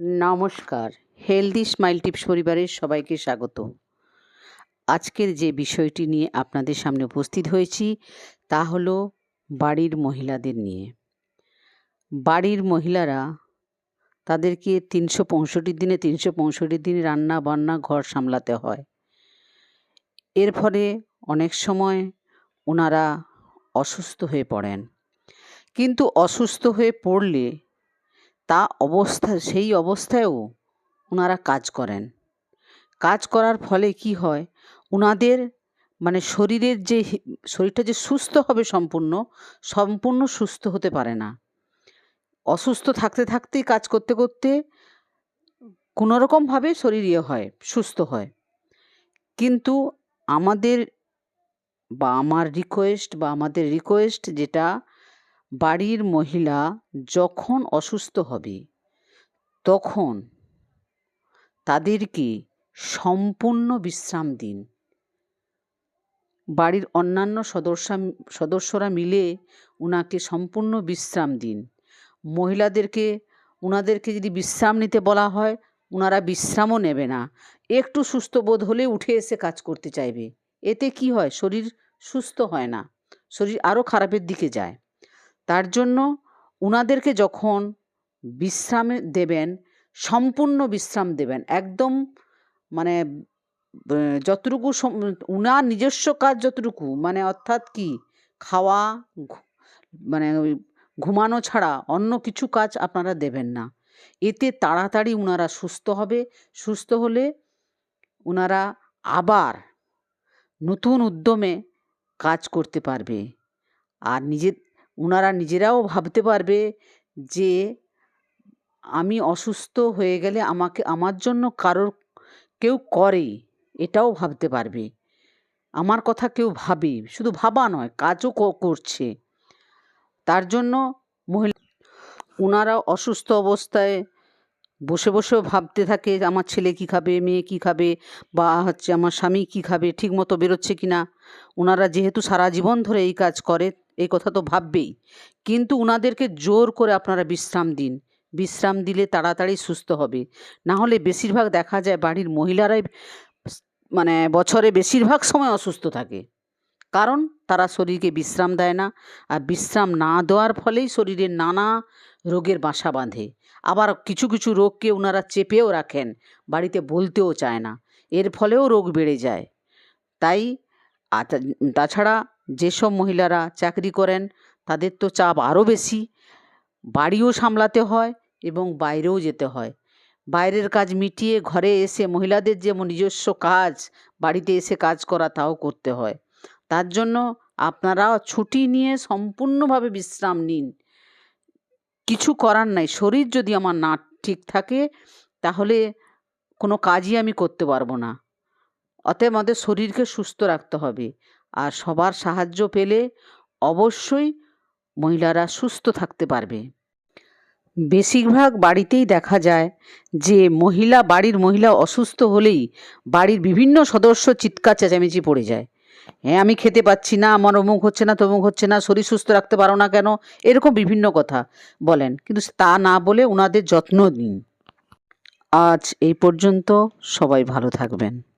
নমস্কার। Healthy smile tips পরিবারের সবাইকে স্বাগত। আজকের যে বিষয়টি নিয়ে আপনাদের সামনে উপস্থিত হয়েছি, তা হলো বাড়ির মহিলাদের নিয়ে। বাড়ির মহিলারা তাদেরকে তিনশো পঁয়ষট্টি দিনে তিনশো পঁয়ষট্টি দিন রান্না বান্না ঘর সামলাতে হয়। এর ফলে অনেক সময় ওনারা অসুস্থ হয়ে পড়েন। কিন্তু অসুস্থ হয়ে পড়লে তা অবস্থা, সেই অবস্থায়ও ওনারা কাজ করেন। কাজ করার ফলে কি হয়? ওনাদের মানে শরীরের যে শরীরটা যে সুস্থ হবে সম্পূর্ণ সম্পূর্ণ সুস্থ হতে পারে না। অসুস্থ থাকতে থাকতেই কাজ করতে করতে কোনোরকমভাবে শরীর ইয়ে হয়, সুস্থ হয়। কিন্তু আমাদের বা আমার রিকোয়েস্ট বা আমাদের রিকোয়েস্ট যেটা বাড়ির মহিলা যখন অসুস্থ হবে, তখন তাদেরকে সম্পূর্ণ বিশ্রাম দিন? বাড়ির অন্যান্য সদস্য, সদস্যরা মিলে ওনাকে সম্পূর্ণ বিশ্রাম দিন। মহিলাদেরকে ওনাদেরকে যদি বিশ্রাম নিতে বলা হয় ওনারা বিশ্রামও নেবে না। একটু সুস্থ বোধ হলে উঠে এসে কাজ করতে চাইবে। এতে কি হয়? শরীর সুস্থ হয় না। শরীর আরও খারাপের দিকে যায়। তার জন্য ওনাদেরকে যখন বিশ্রাম দেবেন, সম্পূর্ণ বিশ্রাম দেবেন, একদম মানে যতটুকু উনার নিজস্ব কাজ যতটুকু মানে অর্থাৎ কি? খাওয়া মানে ঘুমানো ছাড়া অন্য কিছু কাজ আপনারা দেবেন না। এতে তাড়াতাড়ি উনারা সুস্থ হবে, সুস্থ হলে ওনারা আবার নতুন উদ্যমে কাজ করতে পারবে। আর নিজে ওনারা নিজেরাও ভাবতে পারবে যে আমি অসুস্থ হয়ে গেলে আমাকে, আমার জন্য কারোর কেউ করে, এটাও ভাবতে পারবে। আমার কথা কেউ ভাবে, শুধু ভাবা নয়, কাজও করছে। তার জন্য মহিলা ওনারা অসুস্থ অবস্থায় বসে বসেও ভাবতে থাকে, আমার ছেলে কী খাবে, মেয়ে কী খাবে, বা হচ্ছে আমার স্বামী কী খাবে ঠিক মতো বেরোচ্ছে কি না ওনারা যেহেতু সারা জীবন ধরে এই কাজ করে এই কথা তো ভাববেই। কিন্তু ওনাদেরকে জোর করে আপনারা বিশ্রাম দিন। বিশ্রাম দিলে তাড়াতাড়ি সুস্থ হবে। না হলে বেশিরভাগ দেখা যায় বাড়ির মহিলারাই মানে বছরে বেশিরভাগ সময় অসুস্থ থাকে। কারণ তারা শরীরকে বিশ্রাম দেয় না আর বিশ্রাম না দেওয়ার ফলেই শরীরে নানা রোগের বাসা বাঁধে। আবার কিছু কিছু রোগকে ওনারা চেপেও রাখেন, বাড়িতে বলতেও চায় না। এর ফলেও রোগ বেড়ে যায়। তাই তাছাড়া যেসব মহিলারা চাকরি করেন, তাদের তো চাপ আরও বেশি। বাড়িও সামলাতে হয় এবং বাইরেও যেতে হয়। বাইরের কাজ মিটিয়ে ঘরে এসে মহিলাদের যেমন নিজস্ব কাজ, বাড়িতে এসে কাজ করা, তাও করতে হয়। তার জন্য আপনারা ছুটি নিয়ে সম্পূর্ণভাবে বিশ্রাম নিন। কিছু করার নাই, শরীর যদি আমার না ঠিক থাকে, তাহলে কোনো কাজই আমি করতে পারব না। অতএব আমাদের শরীরকে সুস্থ রাখতে হবে। আর সবার সাহায্য পেলে অবশ্যই মহিলারা সুস্থ থাকতে পারবে। বেশিরভাগ বাড়িতেই দেখা যায় যে মহিলা, বাড়ির মহিলা অসুস্থ হলেই বাড়ির বিভিন্ন সদস্য চিৎকার চেঁচামেচি পড়ে যায়। হ্যাঁ আমি খেতে পাচ্ছি না, আমার অমুক হচ্ছে না, তমুক হচ্ছে না, শরীর সুস্থ রাখতে পারো না কেন? এরকম বিভিন্ন কথা বলেন। কিন্তু তা না বলে ওনাদের যত্ন নিন। আজ এই পর্যন্ত সবাই ভালো থাকবেন।